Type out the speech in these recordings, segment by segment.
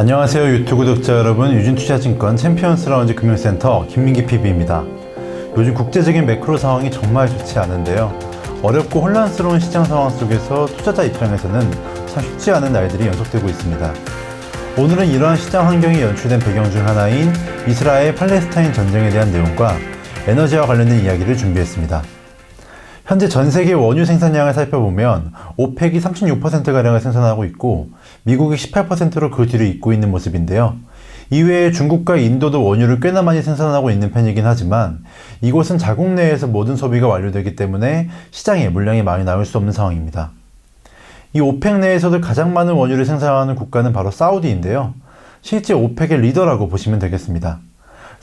안녕하세요 유튜브 구독자 여러분 유진투자증권 챔피언스 라운지 금융센터 김민기 PB입니다. 요즘 국제적인 매크로 상황이 정말 좋지 않은데요. 어렵고 혼란스러운 시장 상황 속에서 투자자 입장에서는 참 쉽지 않은 날들이 연속되고 있습니다. 오늘은 이러한 시장 환경이 연출된 배경 중 하나인 이스라엘 팔레스타인 전쟁에 대한 내용과 에너지와 관련된 이야기를 준비했습니다. 현재 전 세계 원유 생산량을 살펴보면 오펙이 36%가량을 생산하고 있고 미국이 18%로 그 뒤를 잇고 있는 모습인데요. 이외에 중국과 인도도 원유를 꽤나 많이 생산하고 있는 편이긴 하지만 이곳은 자국 내에서 모든 소비가 완료되기 때문에 시장에 물량이 많이 나올 수 없는 상황입니다. 이 오펙 내에서도 가장 많은 원유를 생산하는 국가는 바로 사우디인데요. 실제 오펙의 리더라고 보시면 되겠습니다.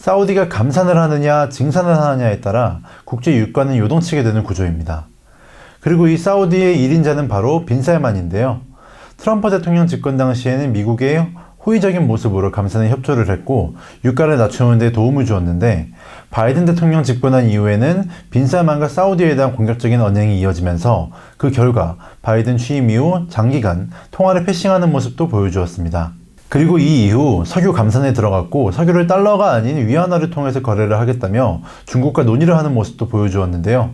사우디가 감산을 하느냐 증산을 하느냐에 따라 국제 유가는 요동치게 되는 구조입니다. 그리고 이 사우디의 1인자는 바로 빈살만인데요. 트럼프 대통령 집권 당시에는 미국의 호의적인 모습으로 감산에 협조를 했고 유가를 낮추는 데 도움을 주었는데 바이든 대통령 집권한 이후에는 빈살만과 사우디에 대한 공격적인 언행이 이어지면서 그 결과 바이든 취임 이후 장기간 통화를 패싱하는 모습도 보여주었습니다. 그리고 이 이후 석유 감산에 들어갔고 석유를 달러가 아닌 위안화를 통해서 거래를 하겠다며 중국과 논의를 하는 모습도 보여주었는데요.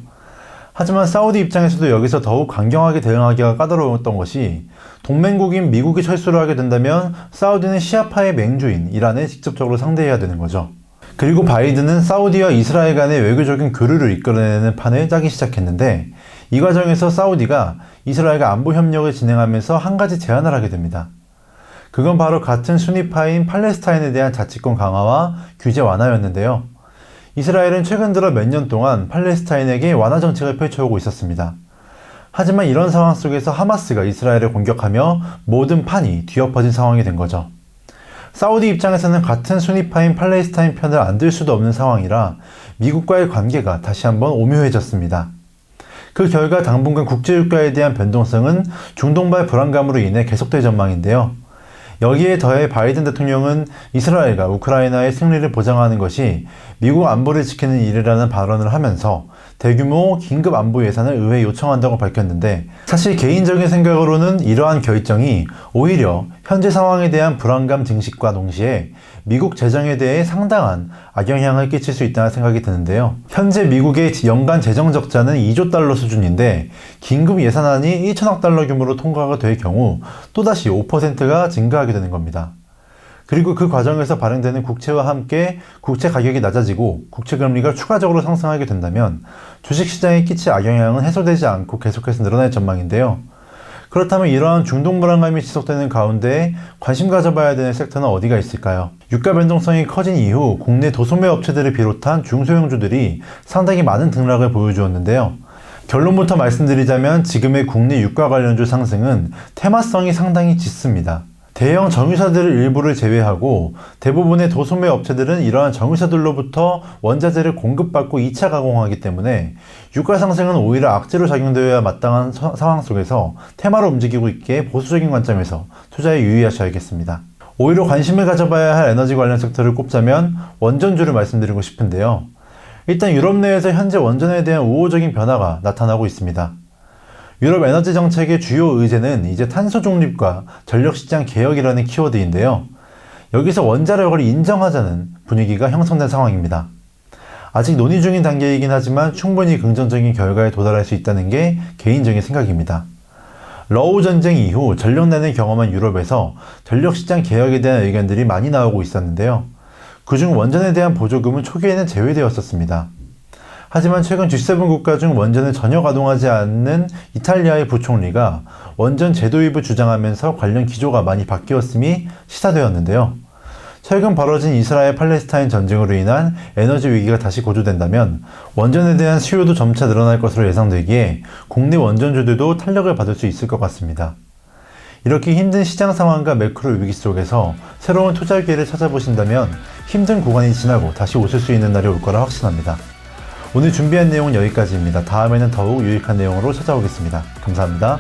하지만 사우디 입장에서도 여기서 더욱 강경하게 대응하기가 까다로웠던 것이 동맹국인 미국이 철수를 하게 된다면 사우디는 시아파의 맹주인 이란에 직접적으로 상대해야 되는 거죠. 그리고 바이든은 사우디와 이스라엘 간의 외교적인 교류를 이끌어내는 판을 짜기 시작했는데 이 과정에서 사우디가 이스라엘과 안보 협력을 진행하면서 한 가지 제안을 하게 됩니다. 그건 바로 같은 순위파인 팔레스타인에 대한 자치권 강화와 규제 완화였는데요. 이스라엘은 최근 들어 몇 년 동안 팔레스타인에게 완화 정책을 펼쳐오고 있었습니다. 하지만 이런 상황 속에서 하마스가 이스라엘을 공격하며 모든 판이 뒤엎어진 상황이 된 거죠. 사우디 입장에서는 같은 순위파인 팔레스타인 편을 안 들 수도 없는 상황이라 미국과의 관계가 다시 한번 오묘해졌습니다. 그 결과 당분간 국제유가에 대한 변동성은 중동발 불안감으로 인해 계속될 전망인데요. 여기에 더해 바이든 대통령은 이스라엘과 우크라이나의 승리를 보장하는 것이 미국 안보를 지키는 일이라는 발언을 하면서 대규모 긴급 안보 예산을 의회에 요청한다고 밝혔는데 사실 개인적인 생각으로는 이러한 결정이 오히려 현재 상황에 대한 불안감 증식과 동시에 미국 재정에 대해 상당한 악영향을 끼칠 수 있다는 생각이 드는데요. 현재 미국의 연간 재정 적자는 2조 달러 수준인데 긴급 예산안이 1천억 달러 규모로 통과가 될 경우 또다시 5%가 증가하게 되는 겁니다. 그리고 그 과정에서 발행되는 국채와 함께 국채 가격이 낮아지고 국채 금리가 추가적으로 상승하게 된다면 주식 시장에 끼칠 악영향은 해소되지 않고 계속해서 늘어날 전망인데요. 그렇다면 이러한 중동 불안감이 지속되는 가운데 관심 가져봐야 되는 섹터는 어디가 있을까요? 유가 변동성이 커진 이후 국내 도소매 업체들을 비롯한 중소형주들이 상당히 많은 등락을 보여주었는데요. 결론부터 말씀드리자면 지금의 국내 유가 관련주 상승은 테마성이 상당히 짙습니다. 대형 정유사들 일부를 제외하고 대부분의 도소매 업체들은 이러한 정유사들로부터 원자재를 공급받고 2차 가공하기 때문에 유가 상승은 오히려 악재로 작용되어야 마땅한 서, 상황 속에서 테마로 움직이고 있기에 보수적인 관점에서 투자에 유의하셔야겠습니다. 오히려 관심을 가져봐야 할 에너지 관련 섹터를 꼽자면 원전주를 말씀드리고 싶은데요. 일단 유럽 내에서 현재 원전에 대한 우호적인 변화가 나타나고 있습니다. 유럽 에너지 정책의 주요 의제는 이제 탄소 중립과 전력 시장 개혁이라는 키워드인데요. 여기서 원자력을 인정하자는 분위기가 형성된 상황입니다. 아직 논의 중인 단계이긴 하지만 충분히 긍정적인 결과에 도달할 수 있다는 게 개인적인 생각입니다. 러우 전쟁 이후 전력난을 경험한 유럽에서 전력 시장 개혁에 대한 의견들이 많이 나오고 있었는데요. 그중 원전에 대한 보조금은 초기에는 제외되었었습니다. 하지만 최근 G7 국가 중 원전을 전혀 가동하지 않는 이탈리아의 부총리가 원전 재도입을 주장하면서 관련 기조가 많이 바뀌었음이 시사되었는데요. 최근 벌어진 이스라엘 팔레스타인 전쟁으로 인한 에너지 위기가 다시 고조된다면 원전에 대한 수요도 점차 늘어날 것으로 예상되기에 국내 원전주들도 탄력을 받을 수 있을 것 같습니다. 이렇게 힘든 시장 상황과 매크로 위기 속에서 새로운 투자 기회를 찾아보신다면 힘든 구간이 지나고 다시 오실 수 있는 날이 올 거라 확신합니다. 오늘 준비한 내용은 여기까지입니다. 다음에는 더욱 유익한 내용으로 찾아오겠습니다. 감사합니다.